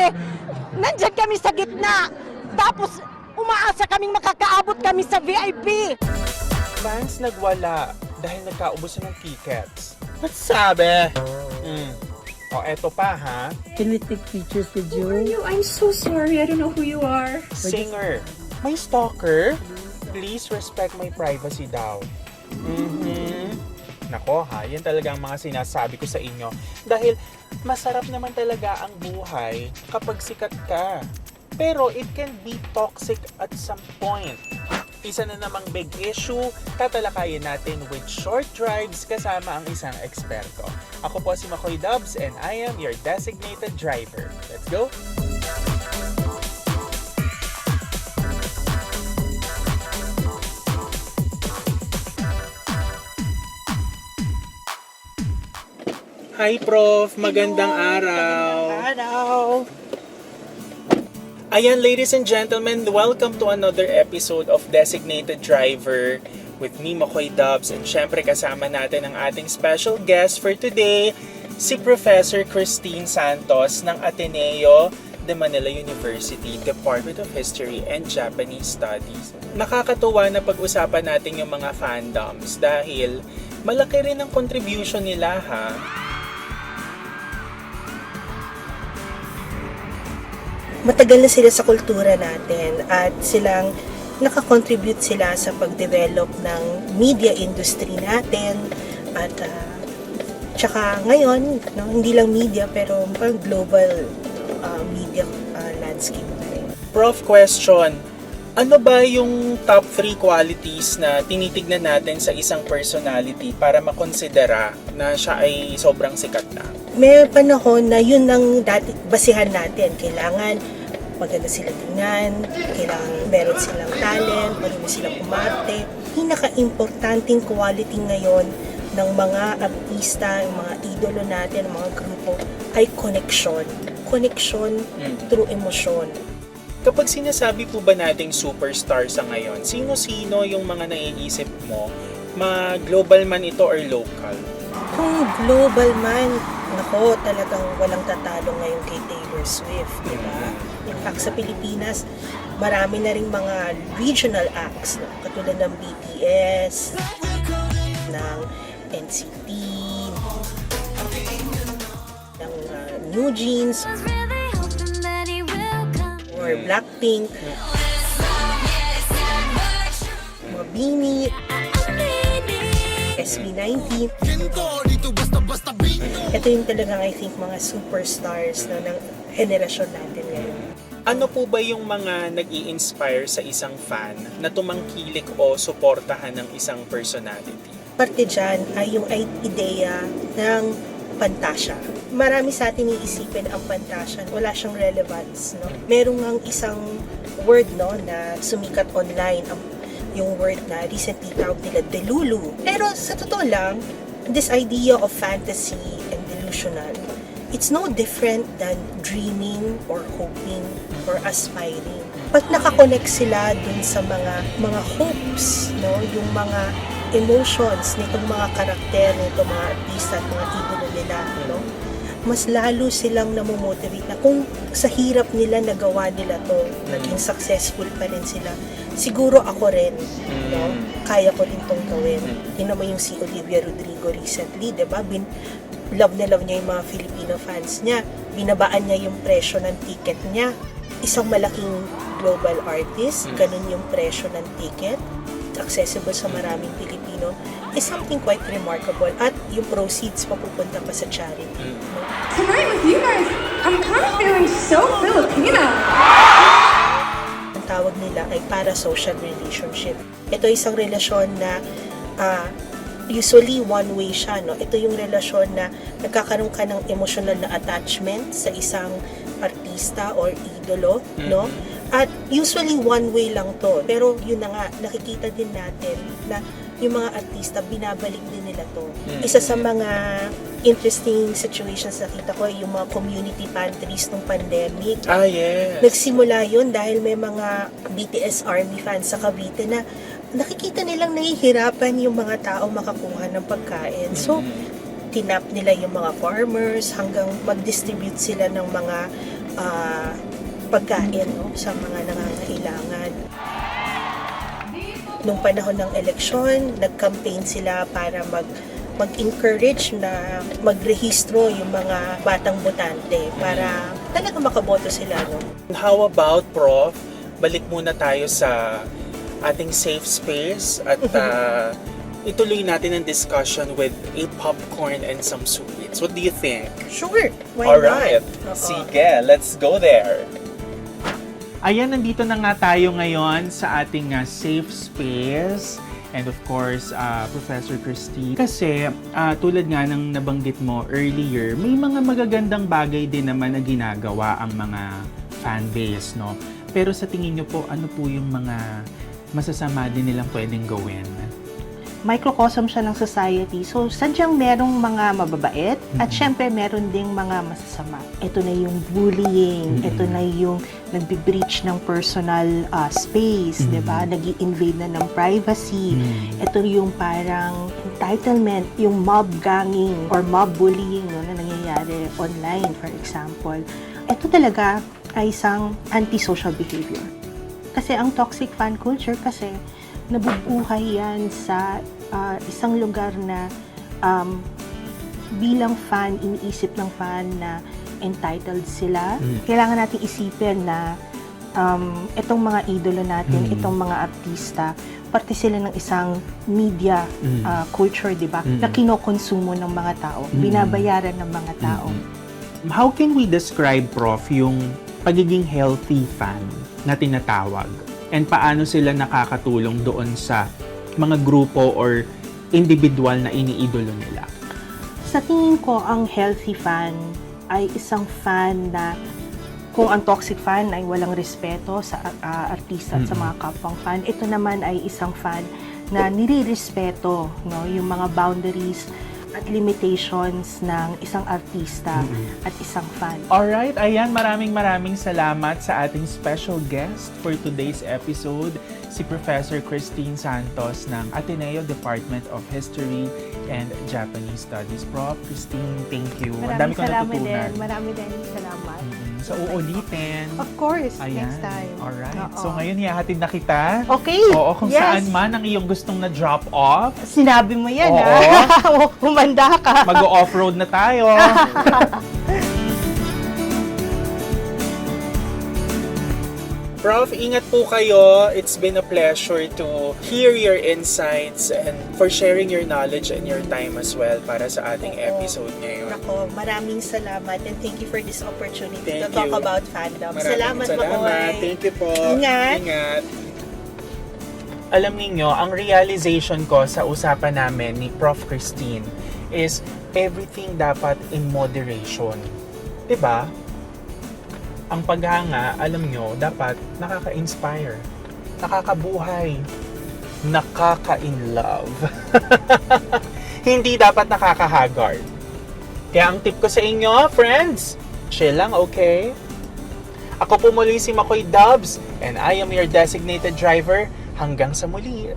kasi nandyan kami sa gitna. Tapos umaasa kaming makakaabot kami sa VIP. Fans nagwala dahil nagkaubusan ng tickets. Ba't sabi? Mm. O, eto pa ha. Can we take pictures with Who are you? you? I'm so sorry. I don't know who you are. Singer. May stalker? Please respect my privacy daw. Mhm. Nako ha, yan talaga ang mga sinasabi ko sa inyo. Dahil masarap naman talaga ang buhay kapag sikat ka. Pero it can be toxic at some point. Isa na namang big issue, tatalakayin natin with short drives kasama ang isang eksperto. Ako po si Makoy Dubs and I am your designated driver. Let's go! Hi Prof, magandang araw. Araw. Ayan ladies and gentlemen, welcome to another episode of Designated Driver with me Makoy Dubs and syempre kasama natin ang ating special guest for today, si Professor Christine Santos ng Ateneo de Manila University, Department of History and Japanese Studies. Nakakatuwa na pag-usapan natin yung mga fandoms dahil malaki rin ang contribution nila ha. Matagal na sila sa kultura natin at silang nakakontribute sila sa pag-develop ng media industry natin at ah, tsaka ngayon, no, hindi lang media pero parang global ah, media ah, landscape na rin. Prof, question. Ano ba yung top 3 qualities na tinitignan natin sa isang personality para makonsidera na siya ay sobrang sikat na? May panahon na yun ang dati, basihan natin. Kailangan maganda sila tingnan, kailangan meron silang talent, marunong silang umarte. Pinaka-importanting quality ngayon ng mga artista, ng mga idolo natin, ng mga grupo, ay connection. Connection Mm. through emotion. Kapag sinasabi po ba nating superstar sa ngayon, sino-sino yung mga naiisip mo? Ma-global man ito or local? Kung global man, nako, talagang walang tatalo ngayon kay Taylor Swift, di ba? In fact, sa Pilipinas, marami na ring mga regional acts, no? katulad ng BTS, ng NCT, ng uh, New Jeans, or Blackpink, mga Beanie, SB19. Ito yung talagang I think mga superstars na ng henerasyon natin ngayon. Ano po ba yung mga nag inspire sa isang fan na tumangkilik o suportahan ng isang personality? Parte dyan ay yung ideya ng pantasya. Marami sa atin iisipin ang pantasya, wala siyang relevance. No? Merong ang isang word no, na sumikat online, ang, yung word na recently tawag nila delulu. Pero sa totoo lang, this idea of fantasy and delusional, it's no different than dreaming or hoping or aspiring. Pag nakakonect sila dun sa mga mga hopes, no, yung mga emotions nitong mga karakter, nitong mga artista at mga idolo nila, no, mas lalo silang namomotivate na kung sa hirap nila nagawa nila to, naging successful pa rin sila, siguro ako rin, no, kaya ko rin tong gawin. Tingnan mo yung si Olivia Rodrigo recently, di ba? Bin, love na love niya yung mga Filipino fans niya. Binabaan niya yung presyo ng ticket niya. Isang malaking global artist, ganun yung presyo ng ticket, accessible sa maraming Pilipino, is something quite remarkable. At yung proceeds mapupunta pa sa charity. no? Tonight with you guys, I'm kind of feeling so Filipino. ang tawag nila ay parasocial relationship. Ito ay isang relasyon na ah, usually one way siya. No? Ito yung relasyon na nagkakaroon ka ng emotional na attachment sa isang artista or idolo. No? At usually one way lang to. Pero yun na nga, nakikita din natin na yung mga artista, binabalik din nila to. Isa sa mga interesting situations na nakita ko ay yung mga community pantries nung pandemic Ah, yes. nagsimula yun dahil may mga BTS Army fans sa Cavite na nakikita nilang nahihirapan yung mga tao makakuha ng pagkain. So, tinap nila yung mga farmers hanggang mag-distribute sila ng mga ah, pagkain no, sa mga nangangailangan. Nung panahon ng eleksyon, nag-campaign sila para mag mag-encourage na magrehistro yung mga batang botante para talaga makaboto sila. No? How about, Prof? Balik muna tayo sa ating safe space at uh, ituloy natin ang discussion with a popcorn and some sweets. What do you think? Sure, why Alright, not? Oo. sige, let's go there. Ayan, nandito na nga tayo ngayon sa ating uh, safe space. And of course, uh, Professor Christine. Kasi uh, tulad nga ng nabanggit mo earlier, may mga magagandang bagay din naman na ginagawa ang mga fan base, no? Pero sa tingin nyo po, ano po yung mga masasama din nilang pwedeng gawin? microcosm siya ng society. So, sadyang merong mga mababait at syempre meron ding mga masasama. Ito na yung bullying, Mhm. ito na yung nagbe-breach ng personal ah, space, Mhm. 'di ba? Nag-invade na ng privacy. Hmm. Ito yung parang entitlement, yung mob ganging or mob bullying no, na nangyayari online, for example. Ito talaga ay isang antisocial behavior. Kasi ang toxic fan culture kasi nabubuhay yan sa ah, isang lugar na um, bilang fan, iniisip ng fan na entitled sila. Mm. Kailangan natin isipin na um, itong mga idolo natin, Mm. itong mga artista, parte sila ng isang media Mm. ah, culture, di ba? Mm. Na kinokonsumo ng mga tao, Mm. binabayaran ng mga tao. How can we describe, Prof, yung pagiging healthy fan na tinatawag? And paano sila nakakatulong doon sa mga grupo or individual na iniidolo nila? Sa tingin ko, ang healthy fan ay isang fan na kung ang toxic fan ay walang respeto sa ah, artista at sa mga kapwang fan, ito naman ay isang fan na nire-respeto no, yung mga boundaries at limitations ng isang artista Mm-mm. at isang fan. Alright, ayan, maraming maraming salamat sa ating special guest for today's episode, si Professor Christine Santos ng Ateneo Department of History and Japanese Studies. Prof, Christine, thank you. Ang dami Maraming ko salamat din. Marami din salamat. Mm, So, uulitin. Of course, Ayan. next time. Alright. Oo. So, ngayon, ihahatid na kita. Okay. Oo, kung yes. saan man ang iyong gustong na drop off. Sinabi mo yan, Oo. ha? Humanda ka. Mag-off-road na tayo. Prof, ingat po kayo. It's been a pleasure to hear your insights and for sharing your knowledge and your time as well para sa ating Oo. episode ngayon. Nako, maraming salamat and thank you for this opportunity Thank to talk you. about fandom. Maraming salamat, salamat. Makoy. Thank you po. Ingat. Ingat. Alam ninyo, ang realization ko sa usapan namin ni Prof. Christine is everything dapat in moderation. 'Di ba? Ang paghanga, alam nyo, dapat nakaka-inspire, nakakabuhay, nakaka-in-love. Hindi dapat nakaka-haggard. Kaya ang tip ko sa inyo, friends, chill lang, okay? Ako po muli si Makoy Dubs and I am your designated driver. Hanggang sa muli.